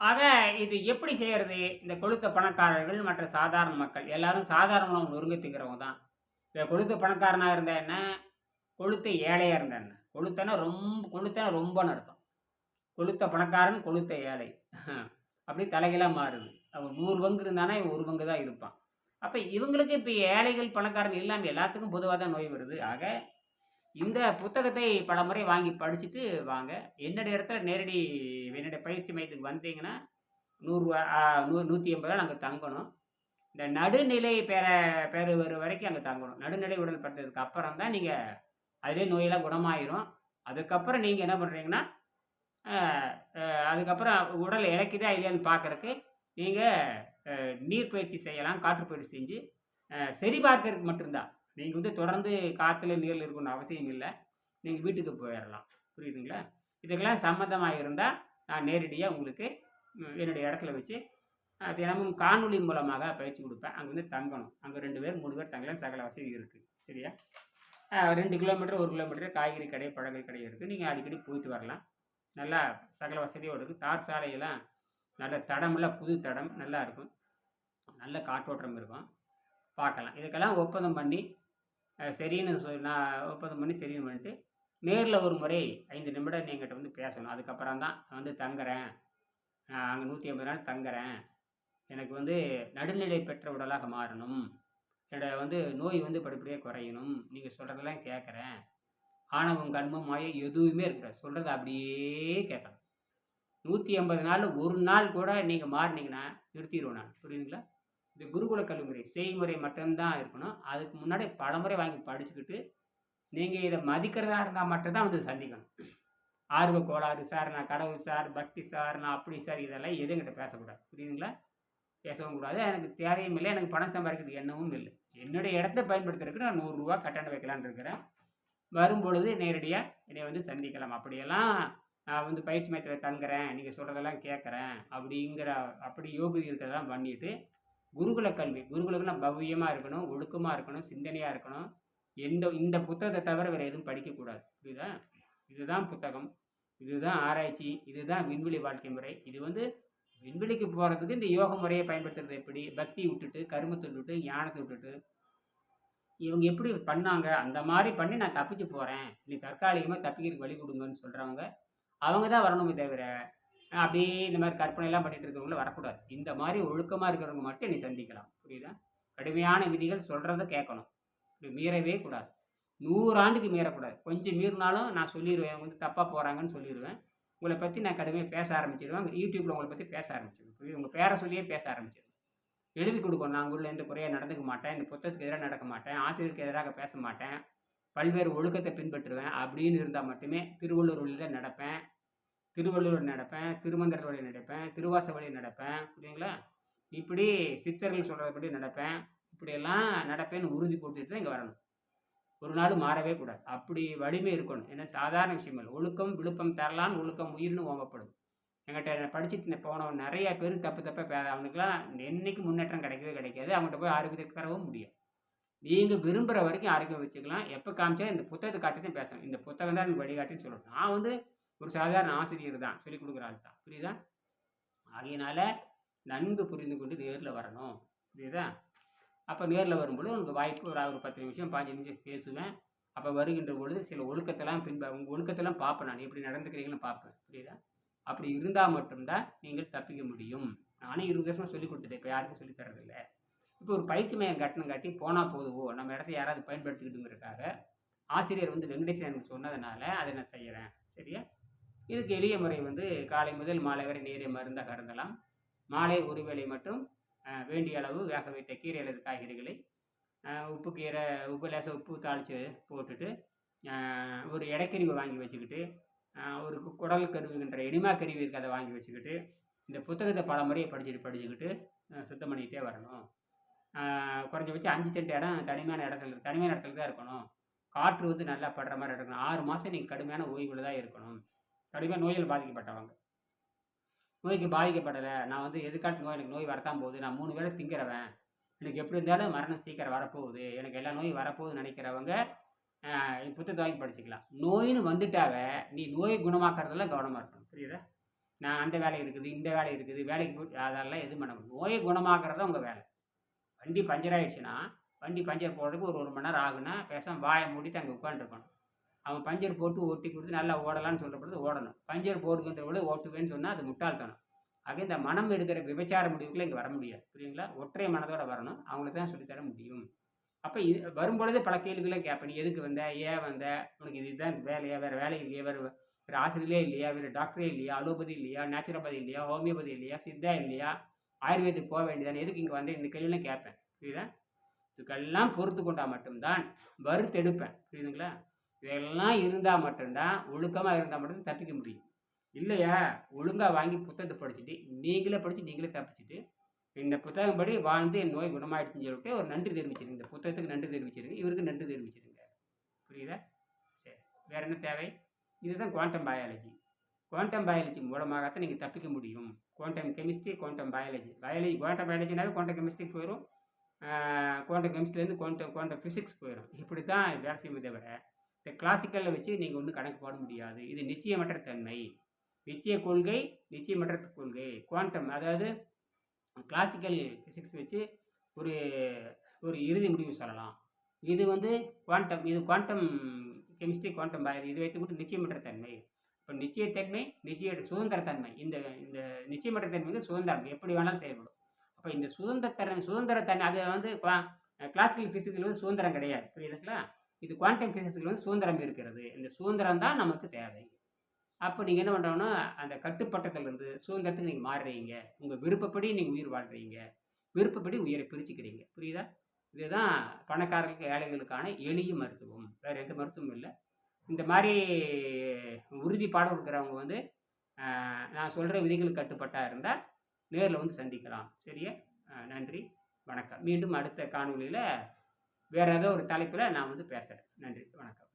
ஆக இது எப்படி செய்கிறது இந்த கொளுத்த பணக்காரர்கள் மற்ற சாதாரண மக்கள். எல்லாரும் சாதாரணமாக நொறுங்க திங்கிறவங்க தான். இந்த கொளுத்த பணக்காரனாக இருந்த என்ன? கொழுத்த ஏழையாக இருந்த என்ன? கொளுத்தனா ரொம்ப கொளுத்தனா ரொம்பன்னு அர்த்தம். கொளுத்த பணக்காரன் கொளுத்த ஏழை. அப்படி தலைகளாக மாறுது. அவன் நூறு பங்கு இருந்தானா இவன் ஒரு பங்கு தான் இருப்பான். அப்போ இவங்களுக்கு இப்போ ஏழைகள் பணக்காரன் இல்லாமல் எல்லாத்துக்கும் பொதுவாக தான் நோய் வருது. ஆக இந்த புத்தகத்தை பல முறை வாங்கி படிச்சுட்டு வாங்க. என்னுடைய இடத்துல நேரடி என்னுடைய பயிற்சி மையத்துக்கு வந்தீங்கன்னா நூறுரூவா நூ நூற்றி எண்பது ரூபா அங்கே தங்கணும். இந்த நடுநிலை பெற பெறுவர் வரைக்கும் அங்கே தங்கணும். நடுநிலை உடல் பட்டதுக்கு அப்புறம் தான் நீங்கள் அதிலே நோயெல்லாம் குணமாயிரும். அதுக்கப்புறம் நீங்கள் என்ன பண்ணுறீங்கன்னா அதுக்கப்புறம் உடல் இழைக்குதா இல்லையான்னு பார்க்குறக்கு நீங்கள் நீர் பயிற்சி செய்யலாம் காற்று பயிற்சி செஞ்சு சரி பார்க்கறதுக்கு மட்டும்தான். நீங்கள் வந்து தொடர்ந்து காற்றுல நீரில் இருக்கணும்னு அவசியம் இல்லை. நீங்கள் வீட்டுக்கு போயிடலாம் புரியுதுங்களா? இதுக்கெல்லாம் சம்மந்தமாக இருந்தால் நான் நேரடியாக உங்களுக்கு என்னுடைய இடத்துல வச்சு தினமும் காணொலி மூலமாக பயிற்சி கொடுப்பேன். அங்கே வந்து தங்கணும். அங்கே ரெண்டு பேர் மூணு பேர் தங்கலாம். சகல வசதி இருக்குது சரியா? ரெண்டு கிலோமீட்டர் ஒரு கிலோமீட்டர் காய்கறி கடை பழங்கள் கடை இருக்குது நீங்கள் அடிக்கடி போயிட்டு வரலாம். நல்லா சகல வசதியோடு இருக்குது தார் சாலையெல்லாம் நல்ல தடமெல்லாம் புது தடம். நல்லா இருக்கும். நல்ல காற்றோட்டம் இருக்கும். பார்க்கலாம். இதுக்கெல்லாம் ஒப்பந்தம் பண்ணி சரின்னு சொல் நான் ஒப்பந்தம் பண்ணி சரின்னு பண்ணிட்டு நேரில் ஒரு முறை ஐந்து நிமிடம் என்கிட்ட வந்து பேசணும். அதுக்கப்புறம் தான் நான் வந்து தங்குறேன். நான் அங்கே நூற்றி ஐம்பது நாள் தங்குறேன். எனக்கு வந்து நடுநிலை பெற்ற உடலாக மாறணும். என்னோட வந்து நோய் வந்து படிப்படியாக குறையணும். நீங்கள் சொல்கிறதெல்லாம் கேட்குறேன் ஆணவம் கண்மம் மாயம் எதுவுமே இருக்கிற சொல்கிறத அப்படியே கேட்கணும். நூற்றி ஐம்பது நாள் ஒரு நாள் கூட நீங்கள் மாறினீங்கன்னா நிறுத்திடுவோம் நான். புரியுதுங்களா? இந்த குருகுல கல்விமுறை செய்முறை மட்டும்தான் இருக்கணும். அதுக்கு முன்னாடி பலமுறை வாங்கி படிச்சுக்கிட்டு நீங்கள் இதை மதிக்கிறதா இருந்தால் மட்டும்தான் வந்து சந்திக்கணும். ஆர்வ கோளாறு சார் நான் கடவுள் சார் பக்தி சார் நான் அப்படி சார் இதெல்லாம் எதுங்கிட்ட பேசக்கூடாது. புரியுதுங்களா? பேசவும் கூடாது. எனக்கு தேவையும் இல்லை எனக்கு பணம் சம்பாதிக்கிறதுக்கு எண்ணமும் இல்லை. என்னுடைய இடத்த பயன்படுத்துறதுக்கு நான் நூறுரூவா கட்டணம் வைக்கலான் இருக்கிறேன். வரும்பொழுது நேரடியாக என்னை வந்து சந்திக்கலாம். அப்படியெல்லாம் நான் வந்து பயிற்சி மையத்தில் தங்குறேன் நீங்கள் சொல்கிறதெல்லாம் கேட்குறேன் அப்படிங்கிற அப்படி யோகி இருக்கிறதெல்லாம் பண்ணிவிட்டு குருகுல கல்வி. குருகுலம்னா பவ்யமாக இருக்கணும் ஒழுக்கமாக இருக்கணும் சிந்தனையாக இருக்கணும். எந்த இந்த புத்தகத்தை தவிர வேறு எதுவும் படிக்கக்கூடாது. புரியுதா? இதுதான் புத்தகம். இதுதான் ஆராய்ச்சி. இதுதான் விண்வெளி வாழ்க்கை முறை. இது வந்து விண்வெளிக்கு போகிறதுக்கு இந்த யோக முறையை பயன்படுத்துறது எப்படி? பக்தி விட்டுட்டு கருமத்தை விட்டுட்டு ஞானத்தை விட்டுட்டு. இவங்க எப்படி பண்ணாங்க? அந்த மாதிரி பண்ணி நான் தப்பிச்சு போகிறேன் நீ தற்காலிகமாக தப்பிக்கிறதுக்கு வழி கொடுங்கன்னு சொல்கிறவங்க அவங்க தான் வரணுமே தவிர அப்படியே இந்த மாதிரி கற்பனையெல்லாம் பண்ணிட்டு இருக்கிறவங்கள வரக்கூடாது. இந்த மாதிரி ஒழுக்கமாக இருக்கிறவங்க மட்டும் நீ சந்திக்கலாம். புரியுதா? கடுமையான விதிகள் சொல்கிறத கேட்கணும். இப்படி மீறவே கூடாது. நூறாண்டுக்கு மீறக்கூடாது. கொஞ்சம் மீறினாலும் நான் சொல்லிடுவேன் அவங்க வந்து தப்பாக போகிறாங்கன்னு சொல்லிடுவேன் உங்களை பற்றி நான் கடுமையாக பேச ஆரம்பிச்சிடுவேன் யூடியூப்பில் உங்களை பற்றி பேச ஆரம்பிச்சிடுவேன் புரியுது? உங்கள் பேரை சொல்லியே பேச ஆரம்பிச்சிடுவேன் எழுதி கொடுக்கணும். நான் உள்ள எந்த குறையாக நடந்துக்க மாட்டேன். இந்த புத்தகத்துக்கு எதிராக நடக்க மாட்டேன். ஆசிரியருக்கு எதிராக பேச மாட்டேன். பல்வேறு ஒழுக்கத்தை பின்பற்றுவேன். அப்படின்னு இருந்தால் மட்டுமே திருவள்ளூர் தான் நடப்பேன். திருவள்ளுவர் நடப்பேன் திருமந்திர வழி நடப்பேன் திருவாச வழி நடப்பேன் புரியுங்களா இப்படி சித்தர்கள் சொல்கிறபடி நடப்பேன். இப்படியெல்லாம் நடப்பேன்னு உறுதி போட்டுட்டு தான் இங்கே வரணும். ஒரு நாள் மாறவே கூடாது. அப்படி வலிமை இருக்கணும். ஏன்னா சாதாரண விஷயம் இல்லை. ஒழுக்கம் விழுப்பம் தரலான்னு ஒழுக்கம் உயிர்னு ஓங்கப்படும். என்கிட்ட படிச்சுட்டு போனவன் நிறைய பேர் தப்பு தப்பாக பே அவனுக்குலாம் என்னைக்கு முன்னேற்றம் கிடைக்கவே கிடைக்காது. அவங்ககிட்ட போய் ஆரோக்கியத்தை தரவும் முடியும் நீங்கள் விரும்புகிற வரைக்கும் ஆரோக்கியம் வச்சுக்கலாம். எப்போ காமிச்சா இந்த புத்தகத்தை காட்டி தான் பேசணும். இந்த புத்தகம் தான் எனக்கு வழிகாட்டின்னு சொல்லணும். நான் வந்து ஒரு சாதாரண ஆசிரியர் தான் சொல்லிக் கொடுக்குற ஆள் தான். புரியுதா? ஆகையினால நன்கு புரிந்து கொண்டு நேரில் வரணும். புரியுதா? அப்போ நேரில் வரும்பொழுது உனக்கு வாய்ப்பு ஒரு ஒரு பத்து நிமிஷம் பாஞ்சு நிமிஷம் பேசுவேன். அப்போ வருகின்ற பொழுது சில ஒழுக்கத்தெல்லாம் பின்ப உங்கள் ஒழுக்கத்தெல்லாம் பார்ப்பேன் நான். எப்படி நடந்துக்கிறீங்கன்னு பார்ப்பேன். புரியுதா? அப்படி இருந்தால் மட்டும்தான் நீங்கள் தப்பிக்க முடியும். நானே இருபது வருஷம் சொல்லி கொடுத்துட்டேன். இப்போ யாருக்கும் சொல்லித் தரதில்லை இப்போ ஒரு பயிற்சி மையம் கட்டணம் காட்டி போனால் போதுவோ? நம்ம இடத்த யாராவது பயன்படுத்திக்கிட்டுங்கிறதுக்காக ஆசிரியர் வந்து வெங்கடேசன் எனக்கு சொன்னதுனால அதை நான் செய்கிறேன் சரியா? இதுக்கு எளிய முறை வந்து காலை முதல் மாலை வரை நீரை மருந்தாக அருந்தலாம். மாலை ஒரு வேளை மட்டும் வேண்டிய அளவு வேக வைத்த கீரை அல்லது காய்கறிகளை உப்பு கீரை உப்பு லேசாக உப்பு தாளித்து போட்டுட்டு ஒரு இடைக்கருவி வாங்கி வச்சுக்கிட்டு ஒரு குடல் கருவிகின்ற எடிமா கருவி இருக்கு அதை வாங்கி வச்சுக்கிட்டு இந்த புத்தகத்தை பல முறையை படிச்சுட்டு படிச்சுக்கிட்டு சுத்தம் பண்ணிக்கிட்டே வரணும். குறைஞ்சபட்சம் அஞ்சு சென்ட் இடம் தனிமையான இடத்துல தனிமையான இடத்துல தான் இருக்கணும். காற்று வந்து நல்லா படுற மாதிரி இருக்கணும். ஆறு மாதம் நீங்கள் கடுமையான ஓய்வில் தான் இருக்கணும். கடுமையாக நோயில் பாதிக்கப்பட்டவங்க. நோய்க்கு பாதிக்கப்படலை. நான் வந்து எதிர்காலத்து நோய் எனக்கு நோய் வரத்தான் போகுது. நான் மூணு வேளை திங்கிறவன். எனக்கு எப்படி இருந்தாலும் மரணம் சீக்கிரம் வரப்போகுது. எனக்கு எல்லா நோயும் வரப்போகுதுன்னு நினைக்கிறவங்க புத்தகத்தை வாங்கி படிச்சுக்கலாம். நோயின்னு வந்துட்டாவே நீ நோயை குணமாக்குறதெல்லாம் கவனமாக இருக்கணும். புரியுதா? நான் அந்த வேலை இருக்குது இந்த வேலை இருக்குது வேலைக்கு அதெல்லாம் எதுவும் பண்ண முடியும் நோயை குணமாக்குறது உங்கள் வேலை. வண்டி பஞ்சர் ஆகிடுச்சுன்னா வண்டி பஞ்சர் போடுறதுக்கு ஒரு ஒரு மணி நேரம் ஆகுன்னா பேசாமல் வாயை மூடிட்டு அங்கே உட்காந்துருக்கணும் அவன் பஞ்சர் போட்டு ஓட்டி கொடுத்து நல்லா ஓடலாம்னு சொல்கிற பொழுது ஓடணும். பஞ்சர் போடுகின்ற பொழுது ஓட்டுவேன்னு சொன்னால் அது முட்டாள்தனம். ஆக இந்த மனம் எடுக்கிற விபச்சார முடிவுக்குள்ள இங்கே வர முடியாது. புரியுங்களா ஒற்றை மனதோடு வரணும். அவங்களுக்கு தான் சொல்லித்தர முடியும். அப்போ இது வரும்பொழுது பல கேள்விகளை கேட்பேன். நீ எதுக்கு வந்த? ஏன் வந்த? உனக்கு இதுதான் வேலையா? வேறு வேலை இல்லையா? வேறு வேறு ஆசிரியரே இல்லையா? வேறு டாக்டரே இல்லையா? அலோபதி இல்லையா? நேச்சுரோபதி இல்லையா? ஹோமியோபதி இல்லையா? சித்தா இல்லையா? ஆயுர்வேதிக்கு போக வேண்டியதானே எதுக்கு இங்கே வந்தேன் இந்த கேள்வியெல்லாம் கேட்பேன். புரியுதா? இதுக்கெல்லாம் பொறுத்து கொண்டால் மட்டும்தான் வறுத்தெடுப்பேன். புரியுதுங்களா? இதெல்லாம் இருந்தால் மட்டும்தான் ஒழுக்கமாக இருந்தால் மட்டும்தான் தப்பிக்க முடியும். இல்லையா? ஒழுங்காக வாங்கி புத்தகத்தை படிச்சுட்டு நீங்களே படித்து நீங்களே தப்பிச்சுட்டு இந்த புத்தகம் படி வாழ்ந்து என் நோய் குணமாயிடுச்சுன்னு சொல்லிட்டு ஒரு நன்றி தெரிவிச்சிருங்க. இந்த புத்தகத்துக்கு நன்றி தெரிவிச்சிருங்க. இவருக்கு நன்றி தெரிவிச்சிருங்க. புரியுதா? சரி. வேற என்ன தேவை? இதுதான் குவாண்டம் பயாலஜி குவாண்டம் பயாலஜி மூலமாகத்தான் நீங்கள் தப்பிக்க முடியும். Quantum chemistry quantum biology biology quantum பயாலஜினாவே quantum chemistry போயிடும் குவாண்டம் கெமிஸ்ட்ரிலேருந்து குவாண்டம் குவாண்டம் ஃபிசிக்ஸ் போயிடும் இப்படி தான் வேலை செய்யுமே தவிர இந்த கிளாசிக்கலில் வச்சு நீங்கள் ஒன்றும் கணக்கு போட முடியாது. இது நிச்சயமற்ற தன்மை. நிச்சய கொள்கை நிச்சயமற்ற கொள்கை. குவாண்டம் அதாவது கிளாசிக்கல் ஃபிசிக்ஸ் வச்சு ஒரு ஒரு இறுதி முடிவு சொல்லலாம். இது வந்து குவாண்டம் இது குவாண்டம் கெமிஸ்ட்ரி குவாண்டம் பயாலஜி இது வைத்து மட்டும் நிச்சயமற்ற தன்மை. இப்போ நிச்சயத்தன்மை நிச்சய சுதந்திரத்தன்மை இந்த இந்த நிச்சயமற்ற தன்மை வந்து சுதந்திரம். எப்படி வேணாலும் செயல்படும். அப்போ இந்த சுதந்திரத்தன்மை சுதந்திரத்தன்மை அது வந்து கிளாசிக்கல் ஃபிசிக்ஸில் வந்து சுதந்திரம் கிடையாது. புரியுதுங்களா? இது குவாண்டம் ஃபிசிக்ஸில் வந்து சுதந்திரம் இருக்கிறது. இந்த சுதந்திரம் தான் நமக்கு தேவை. அப்போ நீங்கள் என்ன பண்ணுறோன்னா அந்த கட்டுப்பட்டத்துலேருந்து சுதந்திரத்துக்கு நீங்கள் மாறுறீங்க. உங்கள் விருப்பப்படி நீங்கள் உயிர் வாழ்கிறீங்க விருப்பப்படி உயிரை பிரிச்சுக்கிறீங்க. புரியுதா? இதுதான் பணக்காரர்களுக்கு ஏழைகளுக்கான எளிய மருத்துவம். வேறு எந்த மருத்துவமும் இல்லை. இந்த மாதிரி உறுதிப்பாடம் இருக்கிறவங்க வந்து நான் சொல்கிற விதிகளுக்கு கட்டுப்பட்டா இருந்தால் நேரில் வந்து சந்திக்கலாம். சரியா? நன்றி. வணக்கம். மீண்டும் அடுத்த காணொலியில் வேறு ஏதோ ஒரு தலைப்பில் நான் வந்து பேசுகிறேன் நன்றி. வணக்கம்.